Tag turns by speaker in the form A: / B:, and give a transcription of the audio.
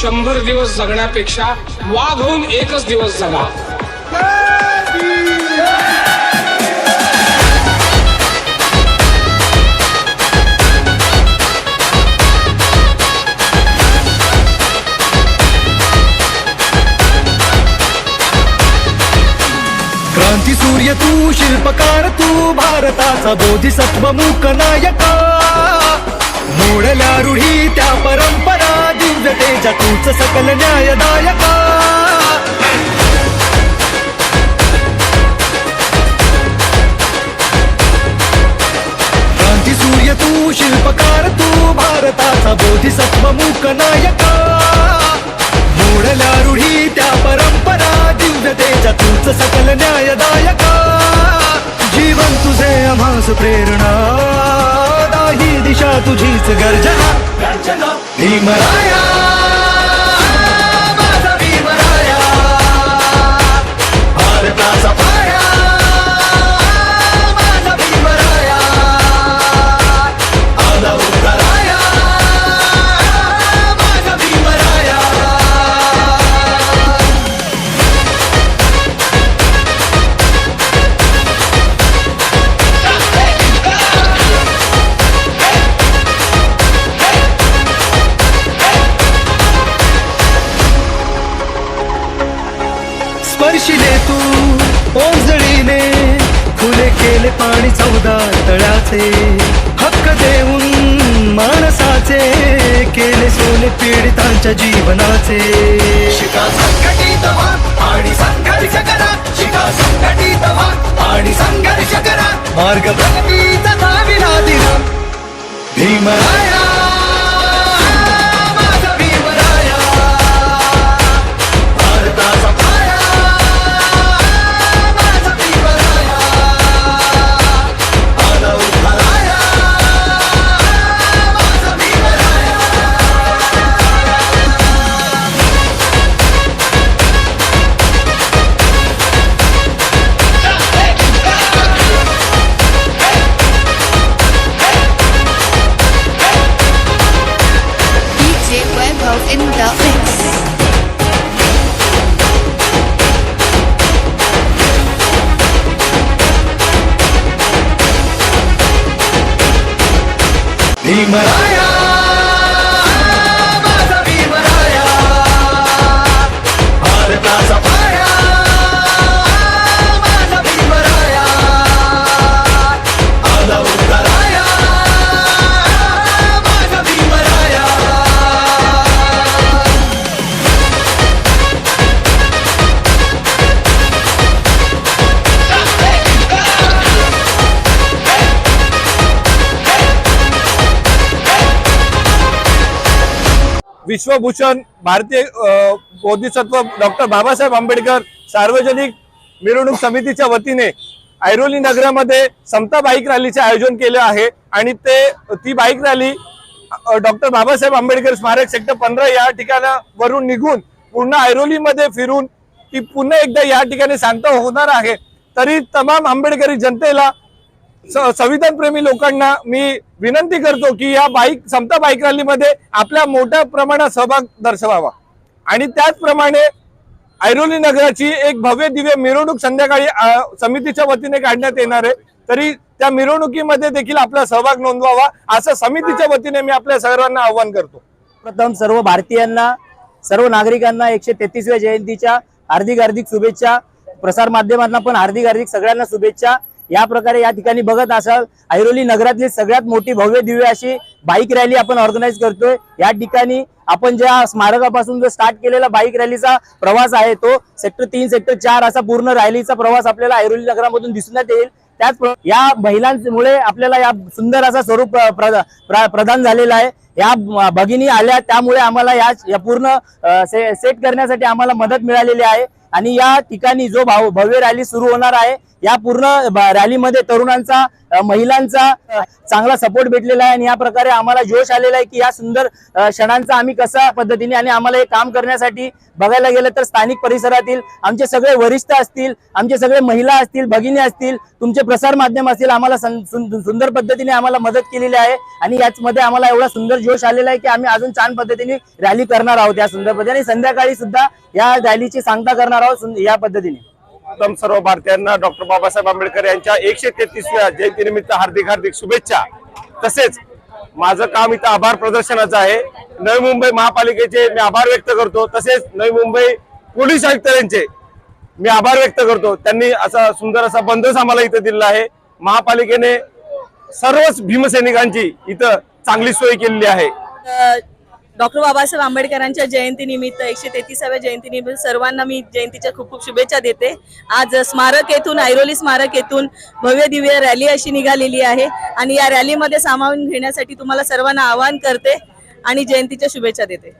A: शंभर दिवस जगण्यापेक्षा वाघ होऊन एकच दिवस जगा.
B: क्रांती सूर्य तू शिल्पकार तू भारताचा बोधिसत्व मूक नायका. मोडल्या रूढी दिव्यतेच्या तूच सकल न्यायदायका. क्रांती सूर्य तू शिल्पकार तू भारताचा बोधिसत्व मूक नायका. मोडल्या रूढी त्या परंपरा दिव्यतेच्या तूच सकल न्यायदायका. जीवन तुझे आम्हास प्रेरणा दाही दिशा तुझीच गर्जना. भीमराया! पाणी चौदा तळ्याचे हक्क देऊन माणसाचे केले सोने पीडितांच्या जीवनाचे. शिका संघटित व्हा आणि संघर्ष करा. शिका संघटित व्हा आणि संघर्ष करा. मार्ग भीमराया
C: विश्वभूषण भारतीय बोधिसत्व डॉक्टर बाबासाहेब आंबेडकर सार्वजनिक मिरवणूक समितीच्या वतीने ऐरोली नगरामध्ये समता बाईक रॅलीचे आयोजन केले आहे आणि ते ती bike rally doctor Babasaheb Ambedkar स्मारक सेक्टर पंधरा या ठिकाणावरून निघून पूर्ण ऐरोलीमध्ये फिरून ती पुन्हा एकदा या ठिकाणी शांत होणार आहे. तरी तमाम आंबेडकरी जनतेला संविधानप्रेमी संविधान प्रेमी लोकांना मी विनंती करतो की या बाईक समता बाईक रॅलीमध्ये आपल्या मोठ्या प्रमाणात सहभाग दर्शवावा. आणि त्याचप्रमाणे ऐरोली नगराची एक भव्य दिव्य मिरवणूक संध्याकाळी समितीच्या वतीने काढण्यात येणार आहे. तरी त्या मिरवणुकीमध्ये देखील आपला सहभाग नोंदवावा असं समितीच्या वतीने मी आपल्या सर्वांना आव्हान करतो.
D: प्रथम सर्व भारतीयांना सर्व नागरिकांना एकशे तेहतीसव्या जयंतीच्या हार्दिक हार्दिक शुभेच्छा. प्रसार माध्यमांना पण हार्दिक हार्दिक सगळ्यांना शुभेच्छा. या प्रकारे या ठिकाणी बघत असाल ऐरोली नगरातली सगळ्यात मोठी भव्य दिव्य अशी बाईक रॅली आपण ऑर्गनाईज करतोय. या ठिकाणी आपण ज्या स्मारकापासून जो स्टार्ट केलेला बाईक रॅलीचा प्रवास आहे तो सेक्टर तीन सेक्टर चार असा पूर्ण रॅलीचा प्रवास आपल्याला ऐरोली नगरामधून दिसण्यात येईल. त्याच या महिलांमुळे आपल्याला या सुंदर असा स्वरूप अ, प्र- प्रदान झालेला आहे. या भगिनी आल्या त्यामुळे आम्हाला या या पूर्ण से- सेट करण्यासाठी आम्हाला मदत मिळालेली आहे. आणि या ठिकाणी जो भाव भव्य रॅली सुरू होणार आहे या पूर्ण रॅलीमध्ये तरुणांचा महिलांचा चांगला सपोर्ट भेटलेला आहे आणि या प्रकारे आम्हाला जोश आलेला आहे की या सुंदर क्षणांचा आम्ही कसा पद्धतीने आणि आम्हाला हे काम करण्यासाठी बघायला गेलं तर स्थानिक परिसरातील आमचे सगळे वरिष्ठ असतील आमचे सगळे महिला असतील भगिनी असतील तुमचे प्रसार माध्यम असतील आम्हाला सुंदर पद्धतीने आम्हाला मदत केलेली आहे आणि याचमध्ये आम्हाला एवढा सुंदर जोश आलेला आहे की आम्ही अजून छान पद्धतीने रॅली करणार आहोत या सुंदर पद्धतीने आणि संध्याकाळी सुद्धा या रॅलीची सांगता करणार आहोत या पद्धतीने.
E: उत्तम सर्व भारतीयांना डॉक्टर बाबासाहेब आंबेडकर यांच्या एकशे तेहतीसव्या जयंतीनिमित्त हार्दिक हार्दिक शुभेच्छा. तसेच माझं काम इथं आभार प्रदर्शनाचं आहे. नवी मुंबई महापालिकेचे मी आभार व्यक्त करतो. तसेच नवी मुंबई पोलीस आयुक्त यांचे मी आभार व्यक्त करतो. त्यांनी असा सुंदर असा बंदोबस्त आम्हाला इथं दिलेला आहे. महापालिकेने सर्वच भीमसैनिकांची इथं चांगली सोय केलेली आहे.
F: डॉक्टर बाबासाहेब आंबेडकरांच्या जयंतीनिमित्त एकशे तेहतीसाव्या जयंतीनिमित्त सर्वांना मी जयंतीच्या खूप खूप शुभेच्छा देते. आज स्मारक येथून ऐरोली स्मारक येथून भव्य दिव्य रॅली अशी निघालेली आहे आणि या रॅलीमध्ये सामावून घेण्यासाठी तुम्हाला सर्वांना आवाहन करते आणि जयंतीच्या शुभेच्छा देते.